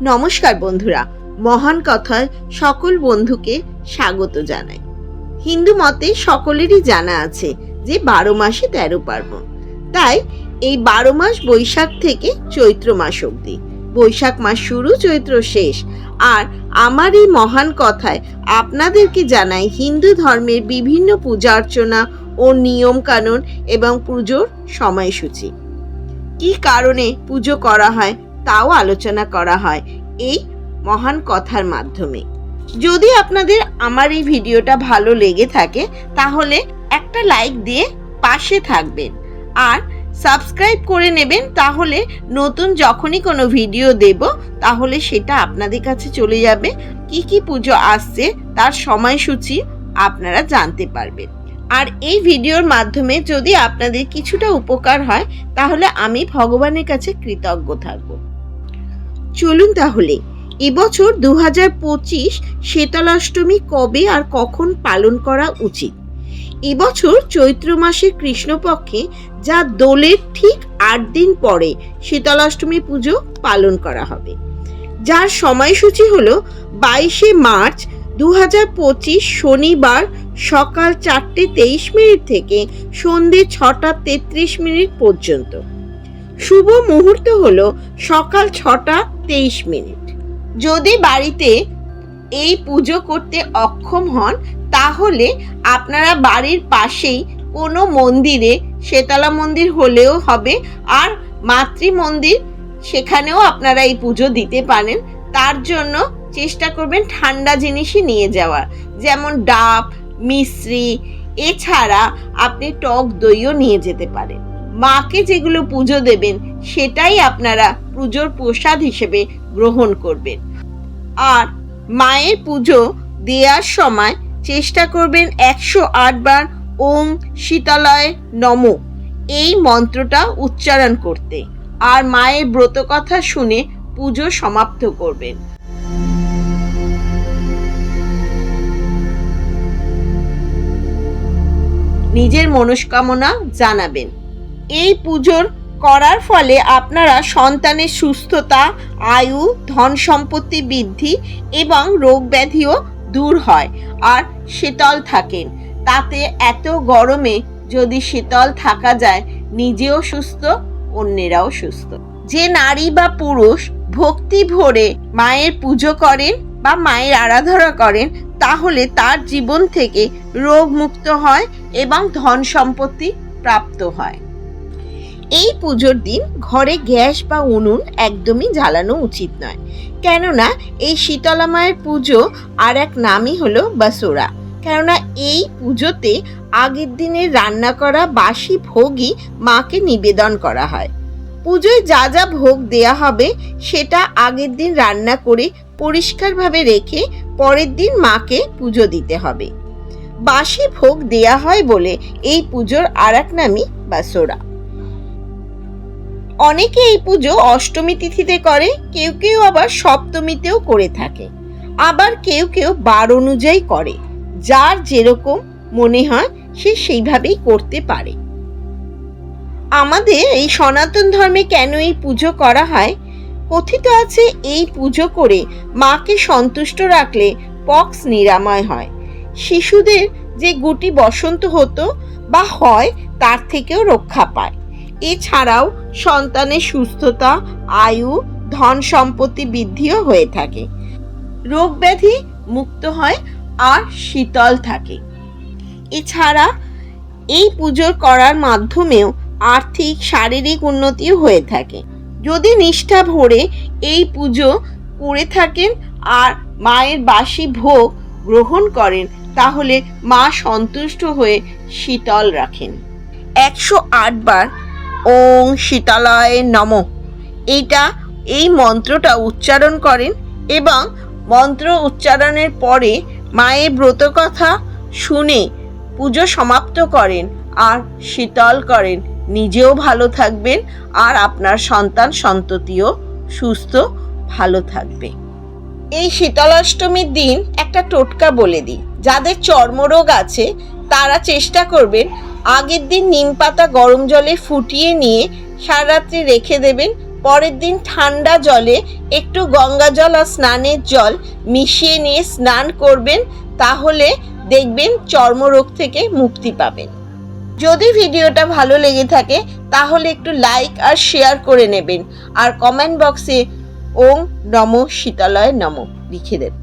নমস্কার বন্ধুরা, মহান কথায় সকল বন্ধুকে স্বাগত জানাই। হিন্দু মতে সকলেরই জানা আছে যে বারো মাসে তেরো পার্বণ। তাই এই বারো মাস বৈশাখ থেকে চৈত্র মাস অবধি। বৈশাখ মাস শুরু, চৈত্র শেষ। আর আমার এই মহান কথায় আপনাদেরকে জানাই হিন্দু ধর্মের বিভিন্ন পূজা অর্চনা ও নিয়ম কানুন এবং পুজোর সময়সূচি। কি কারণে পুজো করা হয় তাও আলোচনা করা হয় এই মহান কথার মাধ্যমে। যদি আপনাদের আমার এই ভিডিওটা ভালো লেগে থাকে, তাহলে একটা লাইক দিয়ে পাশে থাকবেন। আর সাবস্ক্রাইব করে নেবেন, তাহলে নতুন যখনই কোনো ভিডিও দেব, তাহলে সেটা আপনাদের কাছে চলে যাবে। কি কি পুজো আসছে, তার সময়সূচি আপনারা জানতে পারবেন। আর এই ভিডিওর মাধ্যমে যদি আপনাদের কিছুটা উপকার হয়, তাহলে আমি ভগবানের কাছে কৃতজ্ঞ থাকব। চলুন তাহলে, এবছর দু হাজার পঁচিশ শীতলাষ্টমী কবে আর কখন পালন করা উচিত? এবছর চৈত্র মাসে কৃষ্ণপক্ষে যা দোলের ঠিক আট দিন পরে শীতলাষ্টমী পুজো পালন করা হবে। যার সময়সূচি হল বাইশে মার্চ দু হাজার পঁচিশ শনিবার সকাল চারটে তেইশ মিনিট থেকে সন্ধে ছটা তেত্রিশ মিনিট পর্যন্ত। শুভ মুহূর্ত হল সকাল ছটা তেইশ মিনিট। যদি বাড়িতে এই পুজো করতে অক্ষম হন, তাহলে আপনারা বাড়ির পাশেই কোনো মন্দিরে শেতলা মন্দির হলেও হবে আর মাতৃ মন্দির, সেখানেও আপনারা এই পুজো দিতে পারেন। তার জন্য চেষ্টা করবেন ঠান্ডা জিনিসই নিয়ে যাওয়ার, যেমন ডাব, মিশ্রি, এছাড়া আপনি টক দইও নিয়ে যেতে পারেন। মাকে যেগুলো পুজো দেবেন, সেটাই আপনারা পুজোর প্রসাদ হিসেবে গ্রহণ করবেন। আর মায়ের পুজো দেওয়ার সময় চেষ্টা করবেন একশো আট বার ওম শীতলয় নম, এই মন্ত্রটা উচ্চারণ করতে। আর মায়ের ব্রত কথা শুনে পুজো সমাপ্ত করবেন। নিজের মনস্কামনা জানাবেন। এই পুজোর করার ফলে আপনারা সন্তানের সুস্থতা, আয়ু, ধন সম্পত্তি বৃদ্ধি এবং রোগ ব্যাধিও দূর হয় আর শীতল থাকেন। তাতে এত গরমে যদি শীতল থাকা যায়, নিজেও সুস্থ, অন্যেরাও সুস্থ। যে নারী বা পুরুষ ভক্তি ভরে মায়ের পুজো করেন বা মায়ের আরাধনা করেন, তাহলে তার জীবন থেকে রোগ মুক্ত হয় এবং ধন সম্পত্তি প্রাপ্ত হয়। এই পুজোর দিন ঘরে গ্যাস বা উনুন একদমই জ্বালানো উচিত নয়। কেননা এই শীতলা মায়ের পুজো আর এক নামই হলো বাসুরা। কেননা এই পুজোতে আগের দিনে রান্না করা বাসি ভোগই মাকে নিবেদন করা হয়। পুজোয় যা যা ভোগ দেয়া হবে সেটা আগের দিন রান্না করে পরিষ্কারভাবে রেখে পরের দিন মাকে পুজো দিতে হবে। বাসি ভোগ দেয়া হয় বলে এই পুজোর আর এক নামই বাসোরা। অনেকে এই পুজো অষ্টমী তিথিতে করে, কেউ কেউ আবার সপ্তমীতেও করে থাকে। আবার কেউ কেউ বার অনুযায়ী করে, যার যেরকম মনে হয় সে সেইভাবেই করতে পারে। আমাদের এই সনাতন ধর্মে কেন এই পুজো করা হয়? কথিত আছে এই পুজো করে মাকে সন্তুষ্ট রাখলে পক্স নিরাময় হয়। শিশুদের যে গুটি বসন্ত হতো বা হয়, তার থেকেও রক্ষা পায়। এছাড়াও সন্তানের সুস্থতা, আয়ু, ধন সম্পত্তি বৃদ্ধিও হয়ে থাকে। রোগ ব্যাধি মুক্ত হয় আর শীতল থাকে। এছাড়া এই পুজো করার মাধ্যমেও আর্থিক, শারীরিক উন্নতিও হয়ে থাকে। যদি নিষ্ঠা ভরে এই পুজো করে থাকেন আর মায়ের বাসি ভোগ গ্রহণ করেন, তাহলে মা সন্তুষ্ট হয়ে শীতল রাখেন। একশো বার ওং শীতলায় নম। এইটা, এই মন্ত্রটা উচ্চারণ করেন এবং মন্ত্র উচ্চারণের পরে মায়ের ব্রত কথা শুনে পুজো সমাপ্ত করেন আর শীতল করেন। নিজেও ভালো থাকবেন আর আপনার সন্তান সন্ততিও সুস্থ, ভালো থাকবে। এই শীতলাষ্টমীর দিন একটা টোটকা বলে দিই। যাদের চর্মরোগ আছে তারা চেষ্টা করবেন আগের দিন নিম পাতা গরম জলে ফুটিয়ে নিয়ে সারা রাত্রি রেখে দেবেন। পরের দিন ঠান্ডা জলে একটু গঙ্গা জল আর স্নানের জল মিশিয়ে নিয়ে স্নান করবেন, তাহলে দেখবেন চর্মরোগ থেকে মুক্তি পাবেন। যদি ভিডিওটা ভালো লেগে থাকে, তাহলে একটু লাইক আর শেয়ার করে নেবেন। আর কমেন্ট বক্সে ওম নম শীতালয় নম লিখে দেন